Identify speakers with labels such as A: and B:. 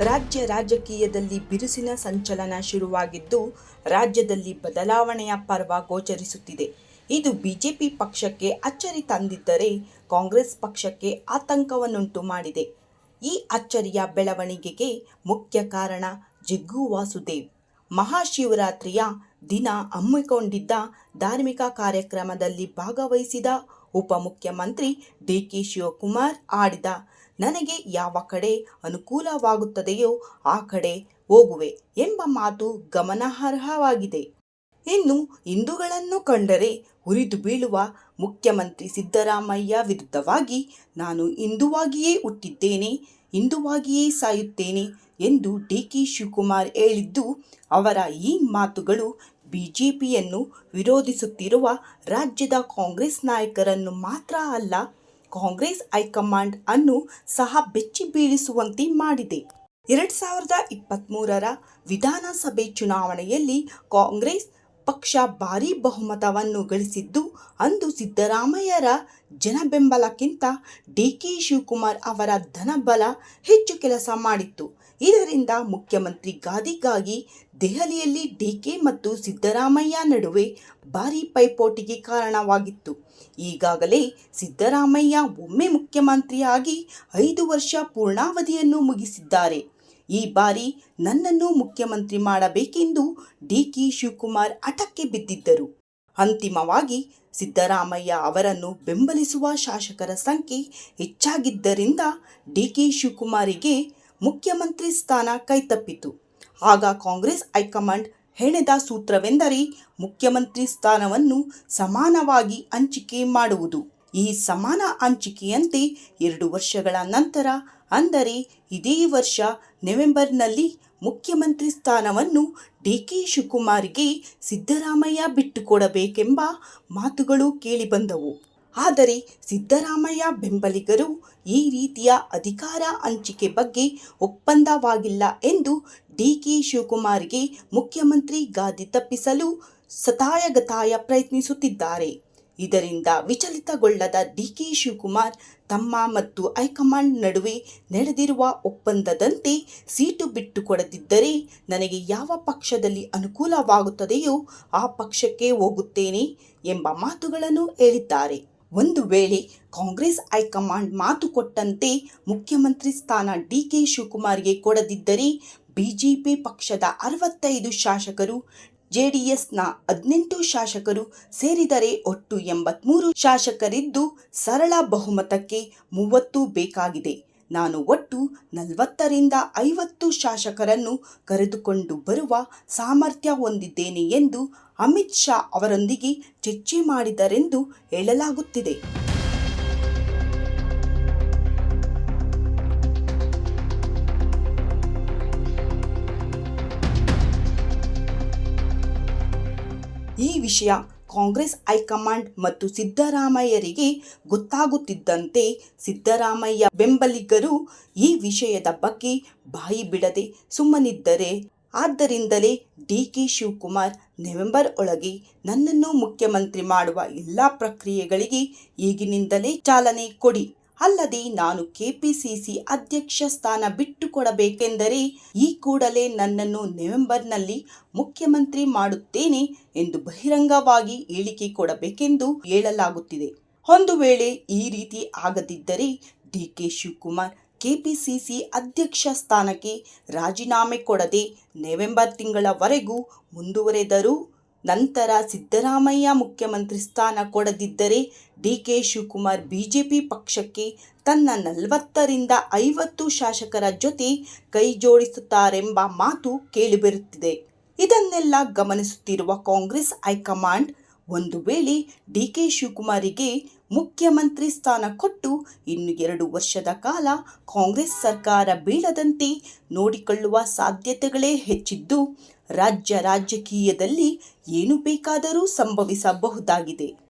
A: ರಾಜ್ಯ ರಾಜಕೀಯದಲ್ಲಿ ಬಿರುಸಿನ ಸಂಚಲನ ಶುರುವಾಗಿದ್ದು, ರಾಜ್ಯದಲ್ಲಿ ಬದಲಾವಣೆಯ ಪರ್ವ ಗೋಚರಿಸುತ್ತಿದೆ. ಇದು ಬಿಜೆಪಿ ಪಕ್ಷಕ್ಕೆ ಅಚ್ಚರಿ ತಂದಿದ್ದರೆ ಕಾಂಗ್ರೆಸ್ ಪಕ್ಷಕ್ಕೆ ಆತಂಕವನ್ನುಂಟು ಮಾಡಿದೆ. ಈ ಅಚ್ಚರಿಯ ಬೆಳವಣಿಗೆಗೆ ಮುಖ್ಯ ಕಾರಣ ಜಿಗ್ಗು ವಾಸುದೇವ್. ಮಹಾಶಿವರಾತ್ರಿಯ ದಿನ ಹಮ್ಮಿಕೊಂಡಿದ್ದ ಧಾರ್ಮಿಕ ಕಾರ್ಯಕ್ರಮದಲ್ಲಿ ಭಾಗವಹಿಸಿದ ಉಪಮುಖ್ಯಮಂತ್ರಿ ಡಿಕೆ ಶಿವಕುಮಾರ್ ಆಡಿದ ನನಗೆ ಯಾವ ಕಡೆ ಅನುಕೂಲವಾಗುತ್ತದೆಯೋ ಆ ಕಡೆ ಹೋಗುವೆ ಎಂಬ ಮಾತು ಗಮನಾರ್ಹವಾಗಿದೆ. ಇನ್ನು ಹಿಂದೂಗಳನ್ನು ಕಂಡರೆ ಹುರಿದು ಬೀಳುವ ಮುಖ್ಯಮಂತ್ರಿ ಸಿದ್ದರಾಮಯ್ಯ ವಿರುದ್ಧವಾಗಿ ನಾನು ಹಿಂದುವಾಗಿಯೇ ಹುಟ್ಟಿದ್ದೇನೆ, ಹಿಂದುವಾಗಿಯೇ ಸಾಯುತ್ತೇನೆ ಎಂದು ಡಿಕೆ ಶಿವಕುಮಾರ್ ಹೇಳಿದ್ದು ಅವರ ಈ ಮಾತುಗಳು ಬಿಜೆಪಿಯನ್ನು ವಿರೋಧಿಸುತ್ತಿರುವ ರಾಜ್ಯದ ಕಾಂಗ್ರೆಸ್ ನಾಯಕರನ್ನು ಮಾತ್ರ ಅಲ್ಲ, ಕಾಂಗ್ರೆಸ್ ಹೈಕಮಾಂಡ್ ಅನ್ನು ಸಹ ಬೆಚ್ಚಿ ಬೀಳಿಸುವಂತೆ ಮಾಡಿದೆ. ಎರಡ್ ಸಾವಿರದ ಇಪ್ಪತ್ತ್ಮೂರರ ವಿಧಾನಸಭೆ ಚುನಾವಣೆಯಲ್ಲಿ ಕಾಂಗ್ರೆಸ್ ಪಕ್ಷ ಭಾರೀ ಬಹುಮತವನ್ನು ಗಳಿಸಿದ್ದು, ಅಂದು ಸಿದ್ದರಾಮಯ್ಯರ ಜನಬೆಂಬಲಕ್ಕಿಂತ ಡಿಕೆ ಶಿವಕುಮಾರ್ ಅವರ ಧನಬಲ ಹೆಚ್ಚು ಕೆಲಸ ಮಾಡಿತ್ತು. ಇದರಿಂದ ಮುಖ್ಯಮಂತ್ರಿ ಗಾದಿಗಾಗಿ ದೆಹಲಿಯಲ್ಲಿ ಡಿಕೆ ಮತ್ತು ಸಿದ್ದರಾಮಯ್ಯ ನಡುವೆ ಭಾರೀ ಪೈಪೋಟಿಗೆ ಕಾರಣವಾಗಿತ್ತು. ಈಗಾಗಲೇ ಸಿದ್ದರಾಮಯ್ಯ ಒಮ್ಮೆ ಮುಖ್ಯಮಂತ್ರಿಯಾಗಿ ಐದು ವರ್ಷ ಪೂರ್ಣಾವಧಿಯನ್ನು ಮುಗಿಸಿದ್ದಾರೆ. ಈ ಬಾರಿ ನನ್ನನ್ನು ಮುಖ್ಯಮಂತ್ರಿ ಮಾಡಬೇಕೆಂದು ಡಿಕೆ ಶಿವಕುಮಾರ್ ಹಠಕ್ಕೆ ಬಿದ್ದಿದ್ದರು. ಅಂತಿಮವಾಗಿ ಸಿದ್ದರಾಮಯ್ಯ ಅವರನ್ನು ಬೆಂಬಲಿಸುವ ಶಾಸಕರ ಸಂಖ್ಯೆ ಹೆಚ್ಚಾಗಿದ್ದರಿಂದ ಡಿಕೆ ಶಿವಕುಮಾರಿಗೆ ಮುಖ್ಯಮಂತ್ರಿ ಸ್ಥಾನ ಕೈತಪ್ಪಿತು. ಆಗ ಕಾಂಗ್ರೆಸ್ ಹೈಕಮಾಂಡ್ ಹೆಣೆದ ಸೂತ್ರವೆಂದರೆ ಮುಖ್ಯಮಂತ್ರಿ ಸ್ಥಾನವನ್ನು ಸಮಾನವಾಗಿ ಹಂಚಿಕೆ ಮಾಡುವುದು. ಈ ಸಮಾನ ಹಂಚಿಕೆಯಂತೆ ಎರಡು ವರ್ಷಗಳ ನಂತರ, ಅಂದರೆ ಇದೇ ವರ್ಷ ನವೆಂಬರ್ನಲ್ಲಿ ಮುಖ್ಯಮಂತ್ರಿ ಸ್ಥಾನವನ್ನು ಡಿಕೆ ಶಿವಕುಮಾರ್ಗೆ ಸಿದ್ದರಾಮಯ್ಯ ಬಿಟ್ಟುಕೊಡಬೇಕೆಂಬ ಮಾತುಗಳು ಕೇಳಿಬಂದವು. ಆದರೆ ಸಿದ್ದರಾಮಯ್ಯ ಬೆಂಬಲಿಗರು ಈ ರೀತಿಯ ಅಧಿಕಾರ ಹಂಚಿಕೆ ಬಗ್ಗೆ ಒಪ್ಪಂದವಾಗಿಲ್ಲ ಎಂದು ಡಿಕೆ ಶಿವಕುಮಾರ್ಗೆ ಮುಖ್ಯಮಂತ್ರಿ ಗಾದಿ ತಪ್ಪಿಸಲು ಸತಾಯಗತಾಯ ಪ್ರಯತ್ನಿಸುತ್ತಿದ್ದಾರೆ. ಇದರಿಂದ ವಿಚಲಿತಗೊಳ್ಳದ ಡಿಕೆ ಶಿವಕುಮಾರ್ ತಮ್ಮ ಮತ್ತು ಹೈಕಮಾಂಡ್ ನಡುವೆ ನಡೆದಿರುವ ಒಪ್ಪಂದದಂತೆ ಸೀಟು ಬಿಟ್ಟು ಕೊಡದಿದ್ದರೆ ನನಗೆ ಯಾವ ಪಕ್ಷದಲ್ಲಿ ಅನುಕೂಲವಾಗುತ್ತದೆಯೋ ಆ ಪಕ್ಷಕ್ಕೆ ಹೋಗುತ್ತೇನೆ ಎಂಬ ಮಾತುಗಳನ್ನು ಹೇಳಿದ್ದಾರೆ. ಒಂದು ವೇಳೆ ಕಾಂಗ್ರೆಸ್ ಹೈಕಮಾಂಡ್ ಮಾತು ಕೊಟ್ಟಂತೆ ಮುಖ್ಯಮಂತ್ರಿ ಸ್ಥಾನ ಡಿಕೆ ಶಿವಕುಮಾರ್ಗೆ ಕೊಡದಿದ್ದರೆ ಬಿಜೆಪಿ ಪಕ್ಷದ ಅರವತ್ತೈದು ಶಾಸಕರು, ಜೆಡಿಎಸ್ನ ಹದಿನೆಂಟು ಶಾಸಕರು ಸೇರಿದರೆ ಒಟ್ಟು ಎಂಬತ್ಮೂರು ಶಾಸಕರಿದ್ದು ಸರಳ ಬಹುಮತಕ್ಕೆ ಮೂವತ್ತು ಬೇಕಾಗಿದೆ. ನಾನು ಒಟ್ಟು ನಲವತ್ತರಿಂದ ಐವತ್ತು ಶಾಸಕರನ್ನು ಕರೆದುಕೊಂಡು ಬರುವ ಸಾಮರ್ಥ್ಯ ಹೊಂದಿದ್ದೇನೆ ಎಂದು ಅಮಿತ್ ಶಾ ಅವರೊಂದಿಗೆ ಚರ್ಚೆ ಮಾಡಿದರೆಂದು ಹೇಳಲಾಗುತ್ತಿದೆ. ವಿಷಯ ಕಾಂಗ್ರೆಸ್ ಹೈಕಮಾಂಡ್ ಮತ್ತು ಸಿದ್ದರಾಮಯ್ಯರಿಗೆ ಗೊತ್ತಾಗುತ್ತಿದ್ದಂತೆ ಸಿದ್ದರಾಮಯ್ಯ ಬೆಂಬಲಿಗರು ಈ ವಿಷಯದ ಬಗ್ಗೆ ಬಾಯಿ ಬಿಡದೆ ಸುಮ್ಮನಿದ್ದರೆ. ಆದ್ದರಿಂದಲೇ ಡಿ ಕೆ ಶಿವಕುಮಾರ್ ನವೆಂಬರ್ ಒಳಗೆ ನನ್ನನ್ನು ಮುಖ್ಯಮಂತ್ರಿ ಮಾಡುವ ಎಲ್ಲ ಪ್ರಕ್ರಿಯೆಗಳಿಗೆ ಈಗಿನಿಂದಲೇ ಚಾಲನೆ ಕೊಡಿ. ಅಲ್ಲದೆ ನಾನು ಕೆಪಿಸಿಸಿ ಅಧ್ಯಕ್ಷ ಸ್ಥಾನ ಬಿಟ್ಟುಕೊಡಬೇಕೆಂದರೆ ಈ ಕೂಡಲೇ ನನ್ನನ್ನು ನವೆಂಬರ್ನಲ್ಲಿ ಮುಖ್ಯಮಂತ್ರಿ ಮಾಡುತ್ತೇನೆ ಎಂದು ಬಹಿರಂಗವಾಗಿ ಹೇಳಿಕೆ ಕೊಡಬೇಕೆಂದು ಹೇಳಲಾಗುತ್ತಿದೆ. ಒಂದು ವೇಳೆ ಈ ರೀತಿ ಆಗದಿದ್ದರೆ ಡಿ ಕೆ ಶಿವಕುಮಾರ್ ಕೆಪಿಸಿಸಿ ಅಧ್ಯಕ್ಷ ಸ್ಥಾನಕ್ಕೆ ರಾಜೀನಾಮೆ ಕೊಡದೆ ನವೆಂಬರ್ ತಿಂಗಳವರೆಗೂ ಮುಂದುವರೆದರೂ ನಂತರ ಸಿದ್ದರಾಮಯ್ಯ ಮುಖ್ಯಮಂತ್ರಿ ಸ್ಥಾನ ಕೊಡದಿದ್ದರೆ ಡಿ ಕೆ ಶಿವಕುಮಾರ್ ಬಿಜೆಪಿ ಪಕ್ಷಕ್ಕೆ ತನ್ನ ನಲವತ್ತರಿಂದ ಐವತ್ತು ಶಾಸಕರ ಜೊತೆ ಕೈ ಜೋಡಿಸುತ್ತಾರೆಂಬ ಮಾತು ಕೇಳಿಬರುತ್ತಿದೆ. ಇದನ್ನೆಲ್ಲ ಗಮನಿಸುತ್ತಿರುವ ಕಾಂಗ್ರೆಸ್ ಹೈಕಮಾಂಡ್ ಒಂದು ವೇಳೆ ಡಿ ಕೆ ಶಿವಕುಮಾರಿಗೆ ಮುಖ್ಯಮಂತ್ರಿ ಸ್ಥಾನ ಕೊಟ್ಟು ಇನ್ನು ಎರಡು ವರ್ಷದ ಕಾಲ ಕಾಂಗ್ರೆಸ್ ಸರ್ಕಾರ ಬೀಳದಂತೆ ನೋಡಿಕೊಳ್ಳುವ ಸಾಧ್ಯತೆಗಳೇ ಹೆಚ್ಚಿದ್ದು ರಾಜ್ಯ ರಾಜಕೀಯದಲ್ಲಿ ಏನು ಬೇಕಾದರೂ ಸಂಭವಿಸಬಹುದಾಗಿದೆ.